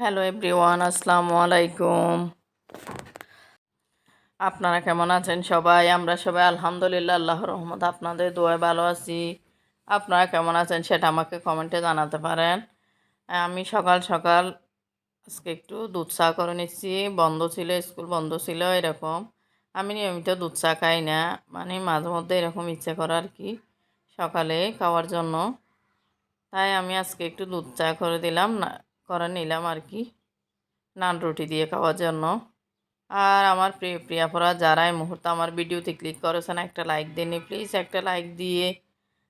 Hello everyone আসসালামু আলাইকুম আপনারা কেমন আছেন সবাই? আমরা সবাই আলহামদুলিল্লাহ আল্লাহ রহমত আপনাদের দোয়ায় ভালো আছি। আপনারা কেমন আছেন সেটা আমাকে কমেন্টে জানাতে পারেন। আমি সকাল সকাল আজকে একটু দুধ চা করে নিচ্ছি। বন্ধ ছিল, স্কুল বন্ধ ছিল, এরকম। আমি নিয়মিত দুধ চা খাই না মানে মাঝে মধ্যে এরকম ইচ্ছে করে আর কি, সকালে খাওয়ার জন্য। তাই আমি আজকে একটু দুধ চা করে দিলাম। না করে নিলাম আর কি। নান রুটি দিয়ে খাওয়ার জন্য। আর আমার প্রিয় প্রিয়াপরা যারা এই মুহূর্তে আমার ভিডিওতে ক্লিক করেছেন, একটা লাইক দিন প্লিজ একটা লাইক দিয়ে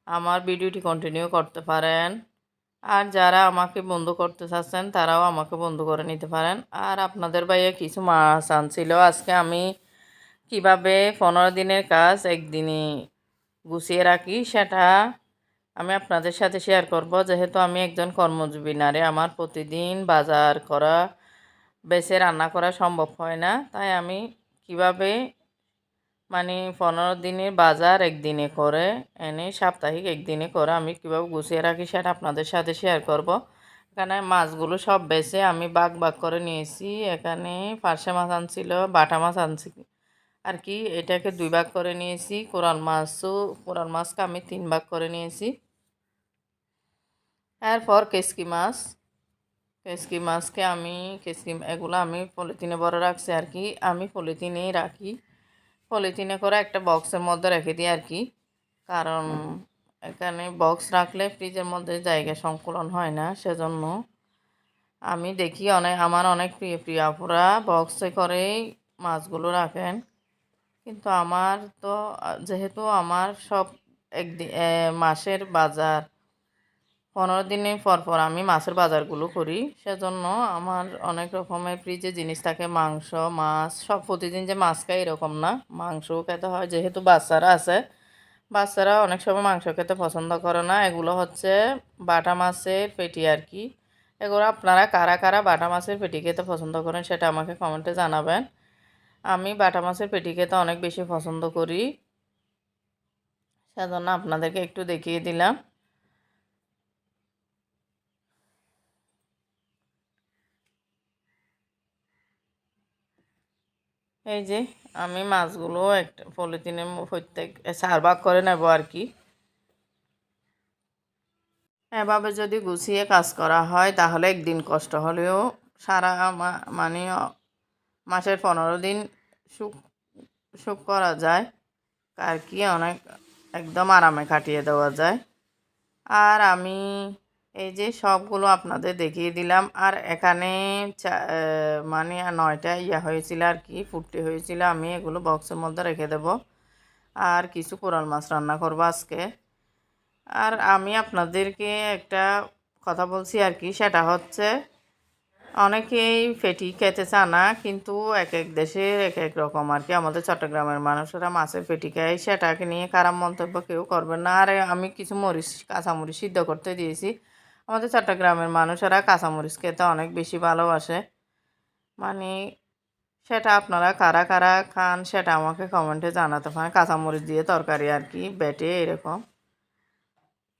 আমার ভিডিওটি কন্টিনিউ করতে পারেন। আর যারা আমাকে বন্ধ করতে চাচ্ছেন, তারাও আমাকে বন্ধ করে নিতে পারেন। আর আপনাদের ভাইয়া কিছু মাছ আনছিল। আজকে আমি কীভাবে পনেরো দিনের কাজ একদিনে গুছিয়ে রাখি সেটা আমি আপনাদের সাথে শেয়ার করব, যেহেতু আমি একজন কর্মজীবী নারী আমার প্রতিদিন বাজার করা বেছে রান্না করা সম্ভব হয় না। তাই আমি কীভাবে মানে পনেরো দিনের বাজার একদিনে করে, এনে সাপ্তাহিক একদিনে করে, আমি কীভাবে গুছিয়ে রাখি সেটা আপনাদের সাথে শেয়ার করব। এখানে মাছগুলো সব বেছে আমি বাগ বাগ করে নিয়েছি। এখানে পার্শে মাছ আনছিল, বাটা মাছ আনছি আর কি। এটাকে দুই ভাগ করে নিয়েছি, কোরাল মাছও, কোরাল মাছকে আমি তিন ভাগ করে নিয়েছি। এরপর কেসকি মাছ কেসকি মাছকে আমি কেসকি এগুলো আমি পলিথিনে বড় রাখছি আর কি। আমি পলিথিনেই রাখি। পলিথিনে করে একটা বক্সের মধ্যে রেখে দিই আর কি। কারণ এখানে বক্স রাখলে ফ্রিজের মধ্যে জায়গা সংকুলন হয় না, সেজন্য আমি দেখি অনেক, আমার অনেক প্রিয় প্রিয় আপুরা বক্সে করেই মাছগুলো রাখেন। কিন্তু আমার তো, যেহেতু আমার সব একদিন মাসের বাজার পনেরো দিনের পর পর আমি মাছের বাজারগুলো করি। সেজন্য আমার অনেক রকমের ফ্রিজে জিনিস থাকে, মাংস, মাছ, সব প্রতিদিন যে মাছ খাই এরকম না। মাংসও খেতে হয়, যেহেতু বাচ্চারা আছে। বাচ্চারা অনেক সময় মাংস খেতে পছন্দ করে না। এগুলো হচ্ছে বাটা মাছের পেটি আর কি। এগুলো আপনারা কারা কারা বাটা মাছের পেটি খেতে পছন্দ করেন সেটা আমাকে কমেন্টে জানাবেন। আমি বাটা মাছের পেটি খেতে অনেক বেশি পছন্দ করি। সেজন্য আপনাদেরকে একটু দেখিয়ে দিলাম। এই যে আমি মাছগুলো একটা পলিথিনে প্রত্যেক চার ভাগ করে নেব আর কি। এভাবে যদি গুছিয়ে কাজ করা হয়, তাহলে একদিন কষ্ট হলেও সারা মানে মাসের পনেরো দিন সুখ সুখ করা যায়। আর কি অনেক, একদম আরামে কাটিয়ে দেওয়া যায়। আর আমি এই যে সবগুলো আপনাদের দেখিয়ে দিলাম। আর এখানে মানে নয়টা ইয়া হয়েছিল আর কি ফুটতে হয়েছিল। আমি এগুলো বক্সের মধ্যে রেখে দেব। আর কিছু কোরাল মাছ রান্না করব আজকে। আর আমি আপনাদেরকে একটা কথা বলছি আর কি, সেটা হচ্ছে, অনেকেই ফেটি খেতে চা না, কিন্তু এক এক দেশের এক এক রকম আর কি। আমাদের চট্টগ্রামের মানুষেরা মাছের ফেটি খায়, সেটাকে নিয়ে খারাপ মন্তব্য কেউ করবেন না। আর আমি কিছু মরিচ, কাঁচামরিচ সিদ্ধ করতে দিয়েছি। আমাদের চট্টগ্রামের মানুষেরা কাঁচামরিচ খেতে অনেক বেশি ভালোবাসে। মানে সেটা আপনারা কারা কারা খান সেটা আমাকে কমেন্টে জানাতে পারেন। কাঁচামরিচ দিয়ে তরকারি আর কি বেটে এরকম।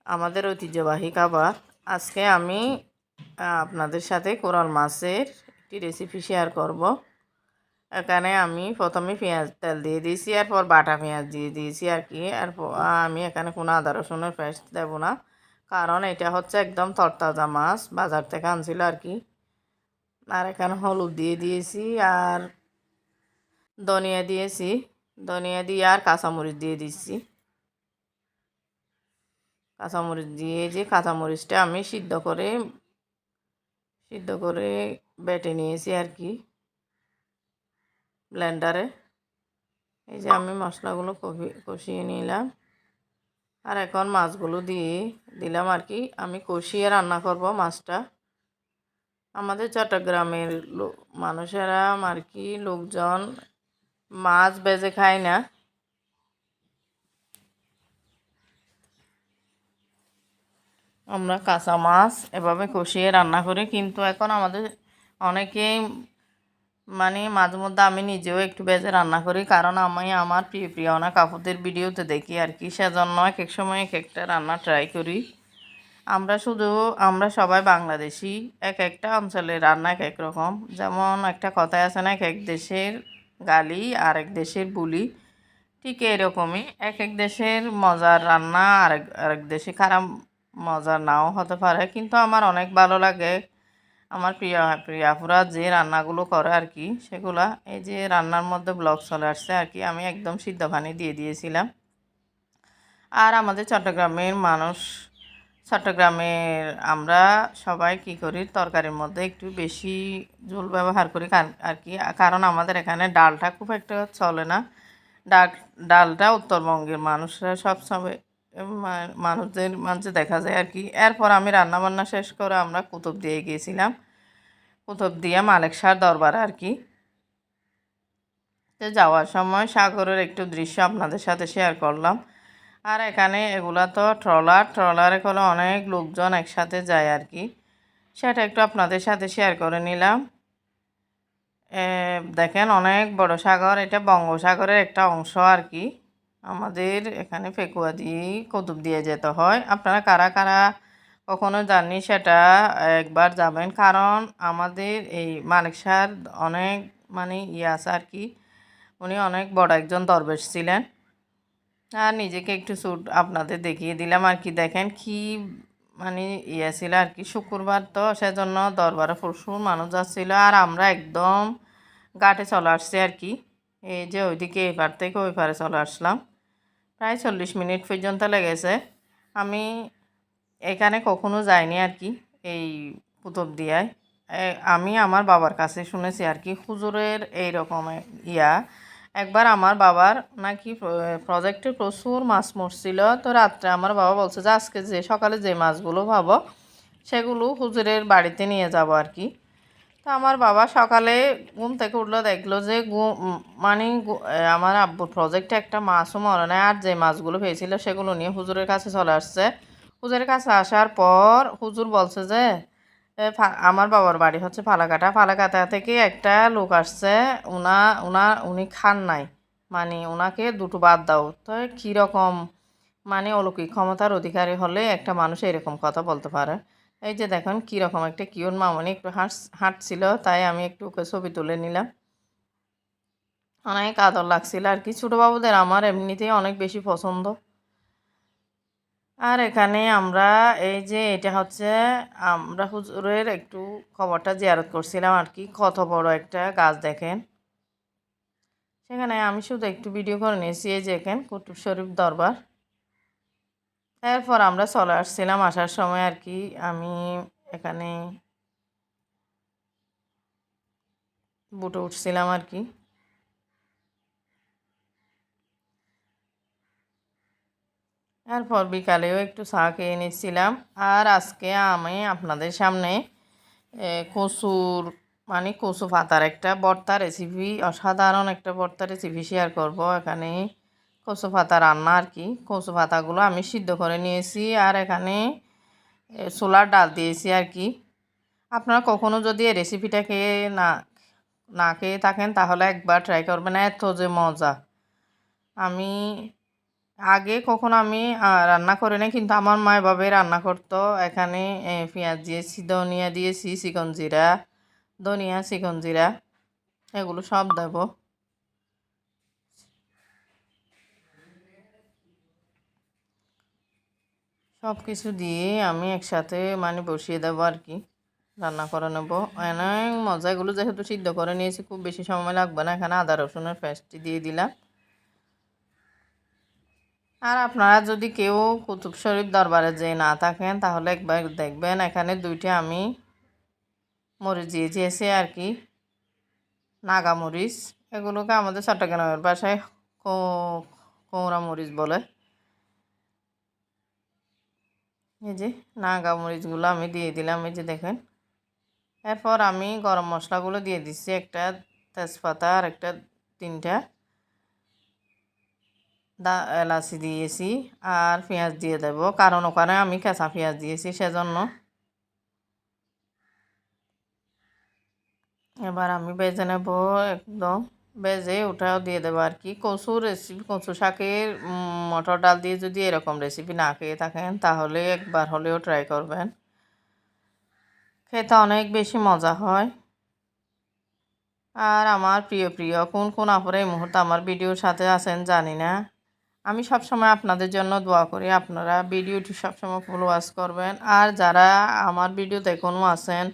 আমাদের ঐতিহ্যবাহী খাবার। আজকে আমি আপনাদের সাথে কোরাল মাছের একটি রেসিপি শেয়ার করব। এখানে আমি প্রথমে পেঁয়াজ তেল দিয়ে দিয়েছি, এরপর বাটা পেঁয়াজ দিয়ে দিয়েছি আর কি। আর আমি এখানে কোনো আদা রসুনের পেস্ট দেবো না। কারণ এটা হচ্ছে একদম তরতাজা মাছ, বাজার থেকে আনছিল আর কি। আর এখানে হলুদ দিয়ে দিয়েছি আর ধনিয়া দিয়েছি। ধনিয়া দিয়ে আর কাঁচামরিচ দিয়ে দিচ্ছি। কাঁচামরিচ দিয়ে যে কাঁচামরিচটা আমি সিদ্ধ করে সিদ্ধ করে বেটে নিয়েছি আর কি ব্লেন্ডারে। এই যে আমি মশলাগুলো কষিয়ে নিলাম। আর এখন মাছগুলো দিয়ে দিলাম আর কি। আমি কষিয়ে রান্না করব মাছটা। আমাদের চট্টগ্রামের মানুষেরা আর কি লোকজন মাছ বেজে খায় না। আমরা কাঁচা মাছ এভাবে কষিয়ে রান্না করি, কিন্তু এখন আমাদের অনেকেই মানে মাঝে মধ্যে আমি নিজেও একটু বেজে রান্না করি, কারণ আমি আমার প্রিয় প্রিয় অনেক ভিডিওতে দেখি আর কি, সেজন্য এক এক সময় এক একটা রান্না ট্রাই করি। আমরা শুধু, আমরা সবাই বাংলাদেশি, এক একটা অঞ্চলের রান্না এক এক রকম। যেমন একটা কথায় আছে না, এক এক দেশের গালি, আর এক দেশের বুলি, ঠিক এরকমই। এক এক দেশের মজার রান্না আরেক আরেক দেশে খারাপ মজার নাও হতে পারে, কিন্তু আমার অনেক ভালো লাগে। আমার প্রিয় প্রিয়াপুরা যে রান্নাগুলো করে আর কি, সেগুলা এই যে রান্নার মধ্যে ব্লগ চলে আসছে আর কি, আমি একদম সিদ্ধ পানি দিয়ে দিয়েছিলাম। আর আমাদের চট্টগ্রামের মানুষ, চট্টগ্রামের আমরা সবাই কি করি, তরকারির মধ্যে একটু বেশি ঝোল ব্যবহার করি আর কি, কারণ আমাদের এখানে ডালটা খুব একটা চলে না। ডাল, ডালটা উত্তরবঙ্গের মানুষরা সব সময় মা- মানুষদের মাঝে দেখা যায় আর কি। এরপর আমি রান্না বান্না শেষ করে আমরা কুতুব দিয়ে গিয়েছিলাম। কুতুব দিয়ে মালেক দরবার আর কি। তো যাওয়ার সময় সাগরের একটু দৃশ্য আপনাদের সাথে শেয়ার করলাম। আর এখানে এগুলা তো ট্রলার, ট্রলারে করে অনেক লোকজন একসাথে যায় আর কি। সেটা একটু আপনাদের সাথে শেয়ার করে নিলাম। দেখেন অনেক বড় সাগর, এটা বঙ্গোসাগরের একটা অংশ আর কি। আমাদের এখানে ফেকুয়া দিয়ে কতুব দিয়ে যেতে হয়। আপনারা কারা কারা কখনো জাননি সেটা একবার যাবেন, কারণ আমাদের এই মালিক সাহেব অনেক মানে ইয়ে আছে আর কি, উনি অনেক বড় একজন দরবেশ ছিলেন। আর নিজেকে একটু স্যুট আপনাদের দেখিয়ে দিলাম আর কি। দেখেন কি মানে ইয়ে ছিল আর কি, শুক্রবার তো সেজন্য দরবারে প্রচুর মানুষ যাচ্ছিল আর আমরা একদম ঘাটে চলে আসছি আর কি। এই যে ওইদিকে এই পার থেকে ওই পারে চলে আসলাম। প্রায় চল্লিশ মিনিট পর্যন্ত লেগেছে। আমি এখানে কখনো যাইনি আর কি, এই কুতুব দিয়ায়। আমি আমার বাবার কাছে শুনেছি আর কি, হুজুরের এইরকম ইয়া। একবার আমার বাবার নাকি প্রজেক্টে প্রচুর মাছ মরছিল। তো রাত্রে আমার বাবা বলছে যে, আজকে যে, সকালে যে মাছগুলো পাবো সেগুলো হুজুরের বাড়িতে নিয়ে যাব আর কি। তো আমার বাবা সকালে ঘুম থেকে উঠল, দেখল যে মানে আমার আব্বুর প্রজেক্টে একটা মাছও মরে নাই আর যে মাছগুলো পেয়েছিল সেগুলো নিয়ে হুজুরের কাছে চলে আসছে। হুজুরের কাছে আসার পর হুজুর বলছে যে আমার বাবার বাড়ি হচ্ছে ফালাকাটা। ফালাকাটা থেকে একটা লোক আসছে, উনা উনা, উনি খান নাই। মানে ওনাকে দুটো বাদ দাও। তো কীরকম মানে অলৌকিক ক্ষমতার অধিকারী হলে একটা মানুষ এরকম কথা বলতে পারে। এই যে দেখুন কীরকম একটা কিউন মামনি একটু হাঁট হাঁটছিল তাই আমি একটু ওকে ছবি তুলে নিলাম। অনেক আদর লাগছিল আর কি। বাবুদের আমার এমনিতেই অনেক বেশি পছন্দ। আর এখানে আমরা এই যে এটা হচ্ছে, আমরা হুজুরের একটু খবরটা জিয়ারত করছিলাম আর কি। কত বড় একটা গাছ দেখেন। সেখানে আমি শুধু একটু ভিডিও করে নিয়েছি, এই যে এখানে কুতুব শরীফ দরবার। এরপর আমরা চলে আসছিলাম আসার সময় আর কি, আমি এখানে বুটে উঠছিলাম আর কি। এরপর বিকালেও একটু চা খেয়ে নিচ্ছিলাম। আর আজকে আমি আপনাদের সামনে কচুর মানে কচু পাতার একটা ভর্তা রেসিপি অসাধারণ একটা ভর্তা রেসিপি শেয়ার করব এখানে। কচু পাতা রান্না আর কি। কচু পাতাগুলো আমি সিদ্ধ করে নিয়েছি আর এখানে এ, ছোলার ডাল দিয়েছি আর কি। আপনারা কখনো যদি এই রেসিপিটা খেয়ে না না খেয়ে থাকেন তাহলে একবার ট্রাই করবেন এত যে মজা। আমি আগে কখনো আমি রান্না করি না কিন্তু আমার মা এভাবে রান্না করতো। এখানে পেঁয়াজ দিয়েছি ধনিয়া দিয়েছি চিকন জিরা ধনিয়া চিকন জিরা এগুলো সব দেব। সব কিছু দিয়ে আমি একসাথে মানে বসিয়ে দেবো আর কি, রান্না করে নেব। অনেক মজা এগুলো যেহেতু সিদ্ধ করে নিয়েছি, খুব বেশি সময় লাগবে না। এখানে আদা, রসুনের পেস্টটি দিয়ে দিলাম। আর আপনারা যদি কেউ কুতুব শরীফ দরবারে যে না থাকেন, তাহলে একবার দেখবেন এখানে দুইটা আমি মরিচ দিয়ে দিয়েছি আর কি। নাগা মরিচ, এগুলোকে আমাদের চট্টগ্রামের কো- কৌরা মরিচ বলে। এই যে নাগা মরিচগুলো আমি দিয়ে দিলাম, এই যে দেখেন। এরপর আমি গরম মশলাগুলো দিয়ে দিচ্ছি, একটা তেজপাতা আর একটা তিনটা দা, এলাচি দিয়েছি আর পেঁয়াজ দিয়ে দেব, কারণ ওখানে আমি কাঁচা পেঁয়াজ দিয়েছি সেজন্য। এবার আমি বেজে নেব একদম ভেজে ওটাও দিয়ে দেবো আর কি। কচুর রেসিপি কচু শাকের মটর ডাল দিয়ে যদি এরকম রেসিপি না খেয়ে থাকেন, তাহলে একবার হলেও ট্রাই করবেন। খেতে অনেক বেশি মজা হয়। আর আমার প্রিয় প্রিয় কোন কোন আপুরা এই মুহূর্তে আমার ভিডিওর সাথে আছেন জানি না। আমি সবসময় আপনাদের জন্য দোয়া করি, আপনারা ভিডিওটি সবসময় ফলো ওয়াচ করবেন। আর যারা আমার ভিডিওতে এখনও আছেন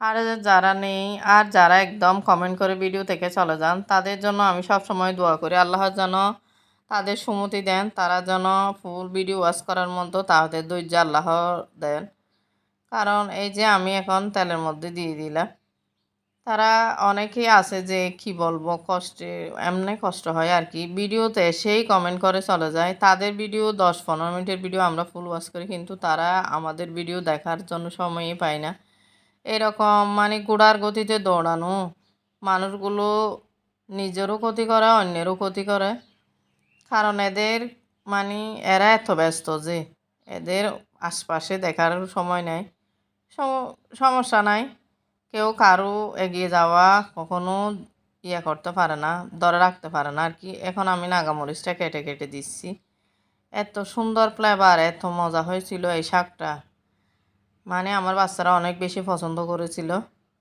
আর যারা নেই আর যারা একদম কমেন্ট করে ভিডিও থেকে চলে যান, তাদের জন্য আমি সব সময় দোয়া করি। আল্লাহর যেন তাদের সুমতি দেন, তারা যেন ফুল ভিডিও ওয়াশ করার মতো তাদের ধৈর্য আল্লাহ দেন। কারণ এই যে আমি এখন তেলের মধ্যে দিয়ে দিলাম। তারা অনেকেই আছে যে কি বলব, কষ্টে, এমনি কষ্ট হয় আর কি। ভিডিওতে সেই কমেন্ট করে চলে যায়। তাদের ভিডিও দশ পনেরো মিনিটের ভিডিও আমরা ফুল ওয়াশ করি, কিন্তু তারা আমাদের ভিডিও দেখার জন্য সময়ই পায় না। এরকম মানে গোড়ার গতিতে দৌড়ানো। মানুষগুলো নিজেরও ক্ষতি করে, অন্যেরও ক্ষতি করে। কারণ এদের মানে এরা এত ব্যস্ত যে এদের আশপাশে দেখার সময় নেই। সম- সমস্যা নাই। কেউ কারও এগিয়ে যাওয়া কখনো ইয়ে করতে পারে না, ধরে রাখতে পারে না। আর কি, এখন আমি নাগামরিচটা কেটে কেটে দিচ্ছি। এত সুন্দর ফ্লেভার এত মজা হয়েছিল এই শাকটা। মানে আমার বাচ্চারা অনেক বেশি পছন্দ করেছিল।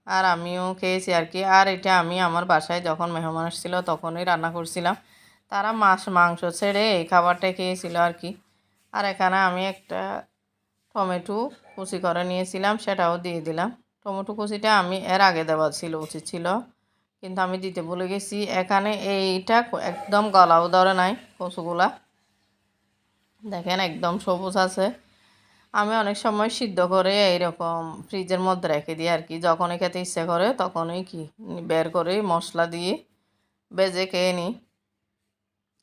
আর আমিও খেয়েছি আর কি। আর এটা আমি আমার বাসায় যখন মেহমান আসছিল তখনই রান্না করছিলাম। তারা মাছ, মাংস ছেড়ে এই খাবারটা খেয়েছিল আর কি। আর এখানে আমি একটা টমেটো কুচি করে নিয়েছিলাম, সেটাও দিয়ে দিলাম। টমেটো কুচিটা আমি এর আগে দেওয়া ছিল, উচিত ছিল। কিন্তু আমি দিতে ভুলে গেছি। এখানে এইটা একদম গলাও ধরে নাই, কচুগুলা। দেখেন, একদম সবুজ আছে। আমি অনেক সময় সিদ্ধ করে এইরকম ফ্রিজের মধ্যে রেখে দিই আর কি। যখনই খেতে ইচ্ছে করে তখনই কি বের করে মশলা দিয়ে বেজে খেয়ে নিই।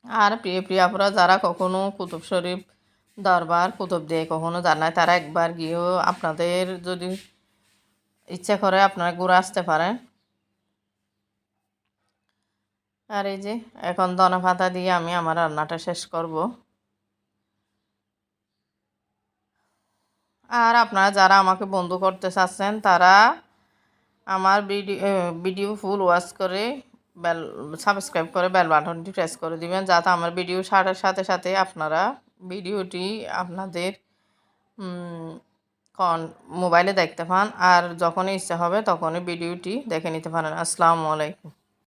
আর প্রিয় প্রিয়াপুরা যারা কখনো কুতুব শরীফ দরবার কুতুব দিয়ে কখনো জানায় তারা একবার গিয়েও আপনাদের যদি ইচ্ছা করে আপনারা ঘুরে আসতে পারেন। আর এই যে, এখন দনা পাতা দিয়ে আমি আমার রান্নাটা শেষ করব। আর আপনারা যারা আমাকে বন্ধু করতে চাচ্ছেন, তারা আমার ভিডিও ভিডিও ফুল ওয়াচ করে বেল, সাবস্ক্রাইব করে বেল বাটনটি প্রেস করে দিবেন, যাতে আমার ভিডিও সাথে সাথে সাথে আপনারা ভিডিওটি আপনাদের কন, মোবাইলে দেখতে পান, আর যখনই ইচ্ছা হবে তখনই ভিডিওটি দেখে নিতে পারেন। আসসালামু আলাইকুম।